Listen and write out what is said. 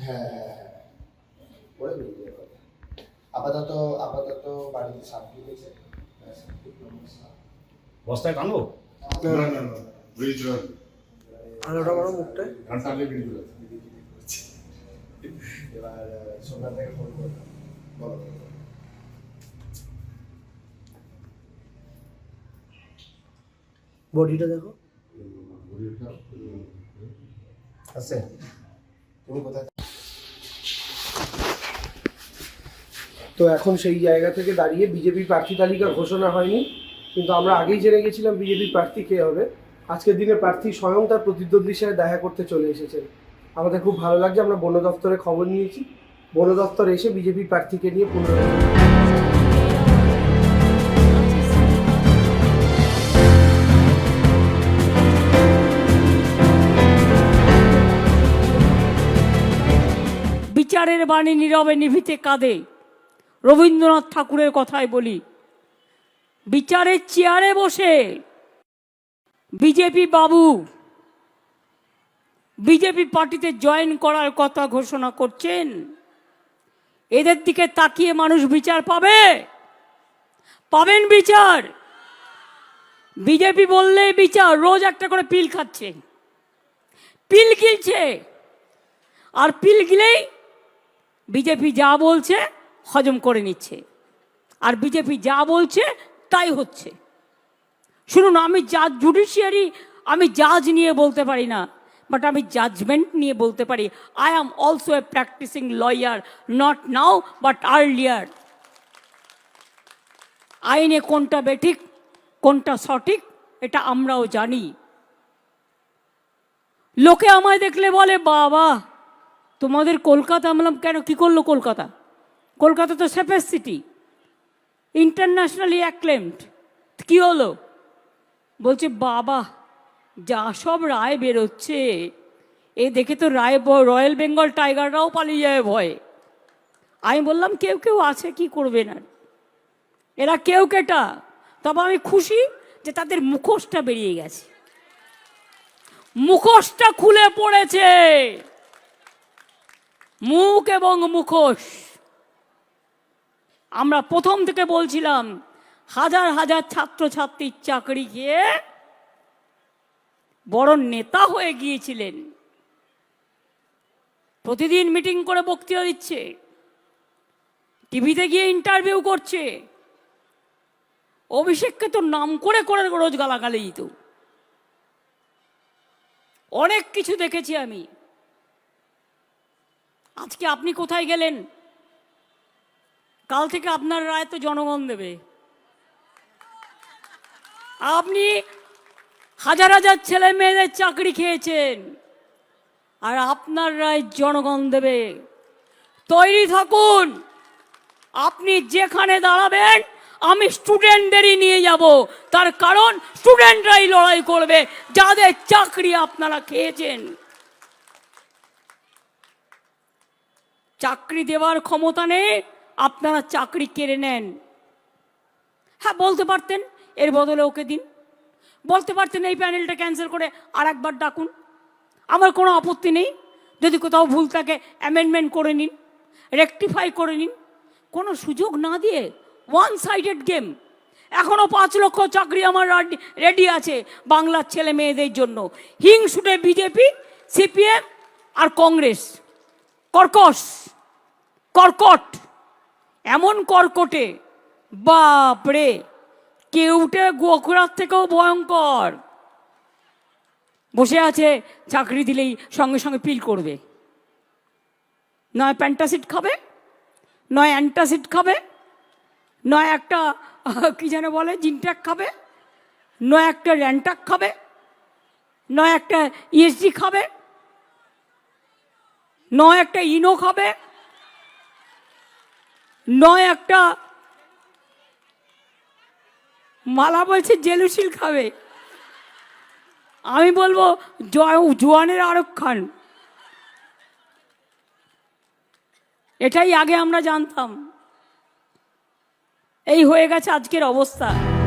হ্যাঁ হ্যাঁ, হ্যাঁ। বেরিয়ে যাবে। আপাতত আপাতত বাড়িতে সমস্যা। বস্তায় টানবো না না না ব্রিজ বড় টানলে ব্রিজ এবার থেকে ফোন করলাম। বলো। বলো। বডিটা দেখো। আছে। তুমি কোথায় তো এখন সেই জায়গা থেকে দাঁড়িয়ে বিজেপি প্রার্থী তালিকা ঘোষণা হয়নি, কিন্তু আমরা আগেই জেনে গেছিলাম বিজেপি প্রার্থী কে হবে। আজকের দিনে প্রার্থী স্বয়ং তার প্রতিদ্বন্দ্বীর সাথে দেখা করতে চলে এসেছেন। আমাদের খুব ভালো লাগছে, আমরা বন দপ্তরে খবর নিয়েছি। বন দপ্তর এসে বিজেপি প্রার্থীকে নিয়ে পুনরায় বিচারের বাণী নীরবে নিভিতে কাঁদে। রবীন্দ্রনাথ ঠাকুরের কথাই বলি। বিচারের চেয়ারে বসে বিজেপি বাবু, বিজেপি পার্টিতে জয়েন করার কথা ঘোষণা করছেন। এদের দিকে তাকিয়ে মানুষ বিচার পাবে? পাবেন বিচার। বিজেপি বললেই বিচার, রোজ একটা করে পিল খাচ্ছে। পিল গিলছে। আর পিল গিলেই বিজেপি যা বলছে হজম করে নিচ্ছে। আর বিজেপি যা বলছে, তাই হচ্ছে। শুনুন, আমি জাজ জুডিশিয়ারি আমি জাজ নিয়ে বলতে পারি না বাট আমি জাজমেন্ট নিয়ে বলতে পারি। I am also a practising lawyer not now but earlier আইনে কোনটা বেঠিক, কোনটা সঠিক, এটা আমরাও জানি। লোকে আমায় দেখলে বলে, বাবা, তোমাদের কলকাতা আমলাম কেন? কি করল কলকাতা? কলকাতা তো সেফেস্ট সিটি। ইন্টারন্যাশনালি অ্যাক্লেমড কি হলো? বলছে, বাবা, যা সব রায় বেরোচ্ছে, এ দেখে তো রায় রয়্যাল বেঙ্গল টাইগাররাও পালিয়ে যায় ভয়ে। আমি বললাম, কেউ কেউ আছে, কি করবে না? এরা কেউ কেটা? তবে আমি খুশি যে তাদের মুখোশটা বেরিয়ে গেছে। মুখোশটা খুলে পড়েছে। মুখ এবং মুখোশ। আমরা প্রথম থেকে বলছিলাম, হাজার হাজার ছাত্রছাত্রীর চাকরি গিয়ে বড় নেতা হয়ে গিয়েছিলেন। প্রতিদিন মিটিং করে বক্তৃতা দিচ্ছে, টিভিতে গিয়ে ইন্টারভিউ করছে। অভিষেককে তো নাম করে করে রোজ গালাগালি দিত। অনেক কিছু দেখেছি আমি। আজকে আপনি কোথায় গেলেন? কাল থেকে আপনার রায় তো জনগণ দেবে। আপনি হাজার হাজার ছেলে মেয়েদের চাকরি খেয়েছেন, আর আপনার রায় জনগণ দেবে। তৈরি থাকুন, আপনি যেখানে দাঁড়াবেন, আমি স্টুডেন্টদেরই নিয়ে যাব। তার কারণ স্টুডেন্টরাই লড়াই করবে, যাদের চাকরি আপনারা খেয়েছেন। চাকরি দেওয়ার ক্ষমতা নেই আপনারা চাকরি কেড়ে নেন। হ্যাঁ বলতে পারতেন, এর বদলে ওকে দিন। বলতে পারতেন, এই প্যানেলটা ক্যান্সেল করে আর একবার ডাকুন। আমার কোনো আপত্তি নেই। যদি কোথাও ভুল থাকে অ্যামেন্ডমেন্ট করে নিন রেকটিফাই করে নিন। কোনো সুযোগ না দিয়ে ওয়ান সাইডেড গেম এখনও পাঁচ লক্ষ চাকরি আমার রেডি আছে বাংলার ছেলে মেয়েদের জন্য। হিংসুটে বিজেপি সিপিএম আর কংগ্রেস। কর্কশ। কর্কট। এমন কর্কটে। বাপরে কেউটে গোখরার থেকেও ভয়ঙ্কর। বসে আছে, চাকরি দিলেই সঙ্গে সঙ্গে পিল করবে। নয় প্যান্টাসিড খাবে, নয় অ্যান্টাসিড খাবে, নয় একটা, কি যেন বলে জিনট্যাক খাবে, নয় একটা র্যান্টাক খাবে, নয় একটা ইএসডি খাবে, নয় একটা ইনো খাবে নয় একটা মালা বলছে জেলুসিল খাবে। আমি বলব জোয়ানের আরক্ষণ খান। এটাই আগে আমরা জানতাম। এই হয়ে গেছে আজকের অবস্থা।